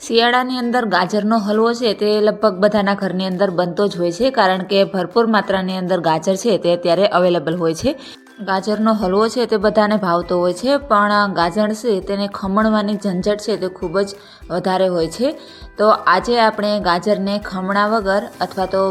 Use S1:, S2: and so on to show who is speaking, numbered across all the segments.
S1: શિયાળાની અંદર ગાજરનો હલવો છે તે લગભગ બધાના ઘરની અંદર બનતો જ હોય છે, કારણ કે ભરપૂર માત્રાની અંદર ગાજર છે તે અત્યારે અવેલેબલ હોય છે. ગાજરનો હલવો છે તે બધાને ભાવતો હોય છે, પણ ગાજર છે તેને ખમણવાની ઝંઝટ છે તે ખૂબ જ વધારે હોય છે. તો આજે આપણે ગાજરને ખમણા વગર અથવા તો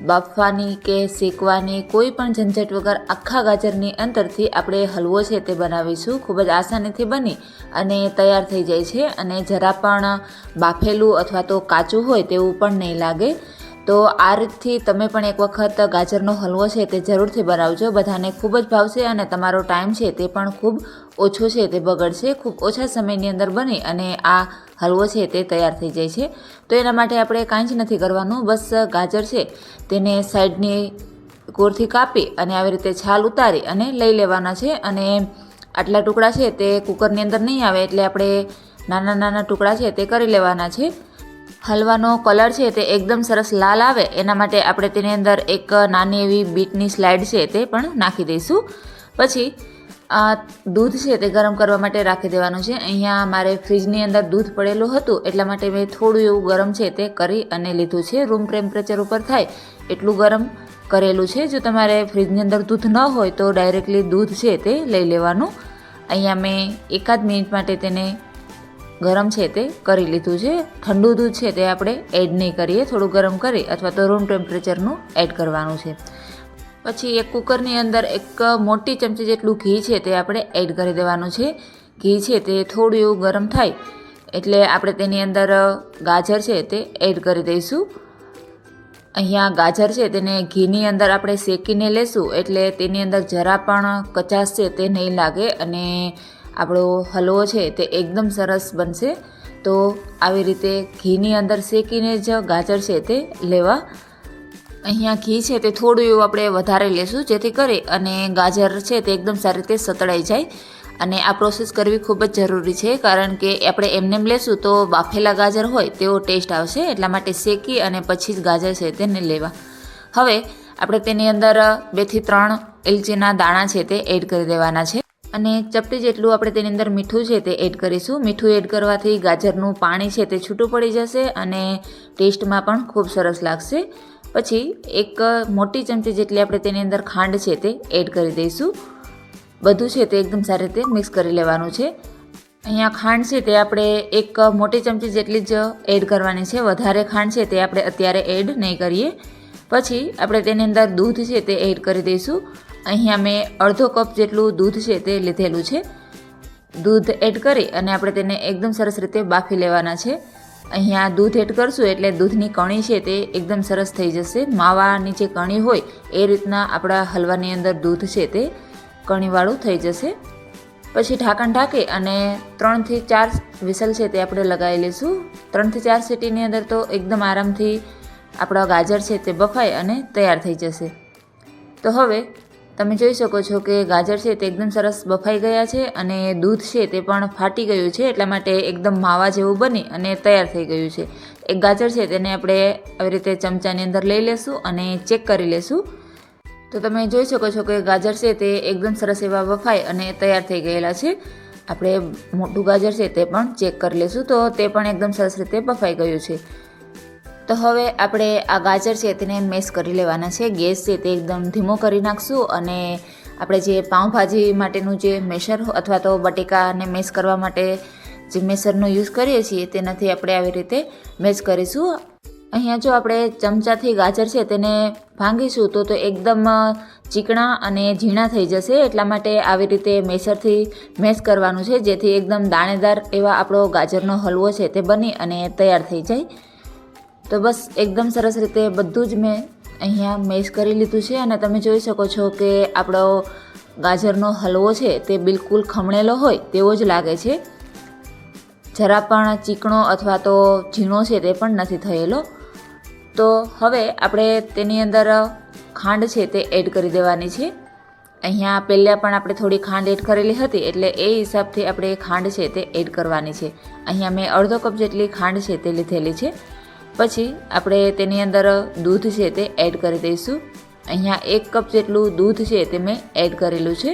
S1: બાફવાની કે શેકવાની કોઈ પણ ઝંઝટ વગર આખા ગાજરની અંદરથી આપણે હલવો છે તે બનાવીશું. ખૂબ જ આસાનીથી બની અને તૈયાર થઈ જાય છે અને જરા પણ બાફેલું અથવા તો કાચું હોય તેવું પણ નહીં લાગે. તો આ રીતથી તમે પણ એક વખત ગાજરનો હલવો છે તે જરૂરથી બનાવજો. બધાને ખૂબ જ ભાવશે અને તમારો ટાઈમ છે તે પણ ખૂબ ઓછો છે, તે બગડશે. ખૂબ ઓછા સમયની અંદર બની અને આ હલવો છે તે તૈયાર થઈ જાય છે. તો એના માટે આપણે કાંઈ જ નથી કરવાનું, બસ ગાજર છે તેને સાઈડની કોરથી કાપી અને આવી રીતે છાલ ઉતારી અને લઈ લેવાના છે. અને આટલા ટુકડા છે તે કુકરની અંદર નહીં આવે એટલે આપણે નાના નાના ટુકડા છે તે કરી લેવાના છે. હલવાનો કલર છે તે એકદમ સરસ લાલ આવે, એના માટે આપણે તેની અંદર એક નાની એવી બીટની સ્લાઇડ છે તે પણ નાખી દઈશું. પછી આ દૂધ છે તે ગરમ કરવા માટે રાખી દેવાનું છે. અહીંયા મારે ફ્રીજની અંદર દૂધ પડેલું હતું, એટલા માટે મેં થોડું એવું ગરમ છે તે કરી અને લીધું છે. રૂમ ટેમ્પરેચર ઉપર થાય એટલું ગરમ કરેલું છે. જો તમારે ફ્રીજની અંદર દૂધ ન હોય તો ડાયરેક્ટલી દૂધ છે તે લઈ લેવાનું. અહીંયા મેં એકાદ મિનિટ માટે તેને ગરમ છે તે કરી લીધું છે. ઠંડુ દૂધ છે તે આપણે એડ નહીં કરીએ, થોડું ગરમ કરી અથવા તો રૂમ ટેમ્પરેચરનું એડ કરવાનું છે. પછી એક કુકરની અંદર એક મોટી ચમચી જેટલું ઘી છે તે આપણે એડ કરી દેવાનું છે. ઘી છે તે થોડું એવું ગરમ થાય એટલે આપણે તેની અંદર ગાજર છે તે એડ કરી દઈશું. અહીંયા ગાજર છે તેને ઘીની અંદર આપણે શેકીને લેશું એટલે તેની અંદર જરા પણ કચાશ છે તે નહીં લાગે અને આપણો હલવો છે તે એકદમ સરસ બનશે. તો આવી રીતે ઘીની અંદર શેકીને જ ગાજર છે તે લેવા. અહીંયા ઘી છે તે થોડું એવું આપણે વધારે લેશું જેથી કરી અને ગાજર છે તે એકદમ સારી રીતે સતળાઈ જાય. અને આ પ્રોસેસ કરવી ખૂબ જ જરૂરી છે કારણ કે આપણે એમનેમ લેશું તો બાફેલા ગાજર હોય તેવો ટેસ્ટ આવશે એટલા માટે શેકી અને પછી જ ગાજર છે તેને લેવા. હવે આપણે તેની અંદર બેથી ત્રણ એલચીના દાણા છે તે એડ કરી દેવાના છે. અને ચપટી જેટલું આપણે તેની અંદર મીઠું છે તે એડ કરીશું. મીઠું એડ કરવાથી ગાજરનું પાણી છે તે છૂટું પડી જશે અને ટેસ્ટમાં પણ ખૂબ સરસ લાગશે. પછી એક મોટી ચમચી જેટલી આપણે તેની અંદર ખાંડ છે તે એડ કરી દઈશું. બધું છે તે એકદમ સારી રીતે મિક્સ કરી લેવાનું છે. અહીંયા ખાંડ છે તે આપણે એક મોટી ચમચી જેટલી જ એડ કરવાની છે. વધારે ખાંડ છે તે આપણે અત્યારે એડ નહીં કરીએ. પછી આપણે તેની અંદર દૂધ છે તે એડ કરી દઈશું. અહીંયા મેં અડધો કપ જેટલું દૂધ છે તે લીધેલું છે. દૂધ એડ કરી અને આપણે તેને એકદમ સરસ રીતે બાફી લેવાના છે. અહીંયા દૂધ એડ કરશું એટલે દૂધની કણી છે તે એકદમ સરસ થઈ જશે. માવાની જે કણી હોય એ રીતના આપણા હલવાની અંદર દૂધ છે તે કણીવાળું થઈ જશે. પછી ઢાંકણ ઢાંકી અને ત્રણથી ચાર વિસલ છે તે આપણે લગાવી લઈશું. ત્રણથી ચાર સીટીની અંદર તો એકદમ આરામથી આપણા ગાજર છે તે બફાય અને તૈયાર થઈ જશે. તો હવે તમે જોઈ શકો છો કે ગાજર છે તે એકદમ સરસ બફાઈ ગયા છે અને દૂધ છે તે પણ ફાટી ગયું છે, એટલા માટે એકદમ માવા જેવું બની અને તૈયાર થઈ ગયું છે. એક ગાજર છે તેને આપણે આવી રીતે ચમચાની અંદર લઈ લેશું અને ચેક કરી લેશું. તો તમે જોઈ શકો છો કે ગાજર છે તે એકદમ સરસ એવા બફાઈ અને તૈયાર થઈ ગયેલા છે. આપણે મોટું ગાજર છે તે પણ ચેક કરી લેશું તો તે પણ એકદમ સરસ રીતે બફાઈ ગયું છે. તો હવે આપણે આ ગાજર છે તેને મેશ કરી લેવાના છે. ગેસ છે તે એકદમ ધીમો કરી નાખશું અને આપણે જે પાઉંભાજી માટેનું જે મેશર અથવા તો બટેકાને મેશ કરવા માટે જે મેસરનો યુઝ કરીએ છીએ તેનાથી આપણે આવી રીતે મેશ કરીશું. અહીંયા જો આપણે ચમચાથી ગાજર છે તેને ભાંગીશું તો તો એકદમ ચીકણા અને ઝીણા થઈ જશે. એટલા માટે આવી રીતે મેસરથી મેશ કરવાનું છે જેથી એકદમ દાણેદાર એવા આપણો ગાજરનો હલવો છે તે બની અને તૈયાર થઈ જાય. તો બસ એકદમ સરસ રીતે બધું જ મેં અહીંયા મેશ કરી લીધું છે અને તમે જોઈ શકો છો કે આપણો ગાજરનો હલવો છે તે બિલકુલ ખમણેલો હોય તેવો જ લાગે છે. જરા પણ ચીકણો અથવા તો ઝીણો છે તે પણ નથી થયેલો. તો હવે આપણે તેની અંદર ખાંડ છે તે એડ કરી દેવાની છે. અહીંયા પહેલાં પણ આપણે થોડી ખાંડ એડ કરેલી હતી એટલે એ હિસાબથી આપણે ખાંડ છે તે એડ કરવાની છે. અહીંયા મેં અડધો કપ જેટલી ખાંડ છે તે લીધેલી છે. પછી આપણે તેની અંદર દૂધ છે તે એડ કરી દઈશું. અહીંયા એક કપ જેટલું દૂધ છે તે મેં એડ કરેલું છે.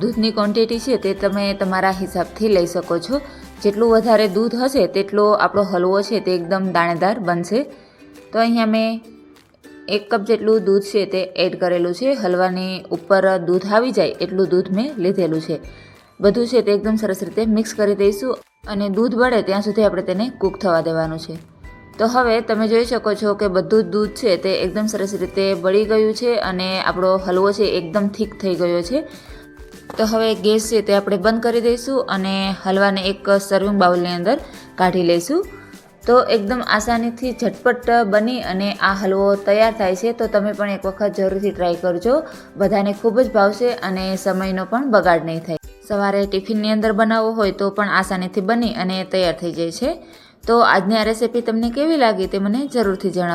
S1: દૂધની ક્વોન્ટિટી છે તે તમે તમારા હિસાબથી લઈ શકો છો. જેટલું વધારે દૂધ હશે તેટલો આપણો હલવો છે તે એકદમ દાણેદાર બનશે. તો અહીંયા મેં એક કપ જેટલું દૂધ છે તે એડ કરેલું છે. હલવાની ઉપર દૂધ આવી જાય એટલું દૂધ મેં લીધેલું છે. બધું છે તે એકદમ સરસ રીતે મિક્સ કરી દઈશું અને દૂધ બળે ત્યાં સુધી આપણે તેને કૂક થવા દેવાનું છે. તો હવે તમે જોઈ શકો છો કે બધું દૂધ છે તે એકદમ સરસ રીતે બળી ગયું છે અને આપણો હલવો છે એકદમ થીક થઈ ગયો છે. તો હવે ગેસ છે તે આપણે બંધ કરી દઈશું અને હલવાને એક સર્વિંગ બાઉલની અંદર કાઢી લઈશું. તો એકદમ આસાનીથી ઝટપટ બની અને આ હલવો તૈયાર થાય છે તો તમે પણ એક વખત જરૂરથી ટ્રાય કરજો. બધાને ખૂબ જ ભાવશે અને સમયનો પણ બગાડ નહીં થાય. સવારે ટિફિનની અંદર બનાવવો હોય તો પણ આસાનીથી બની અને તૈયાર થઈ જાય છે. તો આજની આ રેસીપી તમને કેવી લાગી તે મને જરૂરથી જણાવો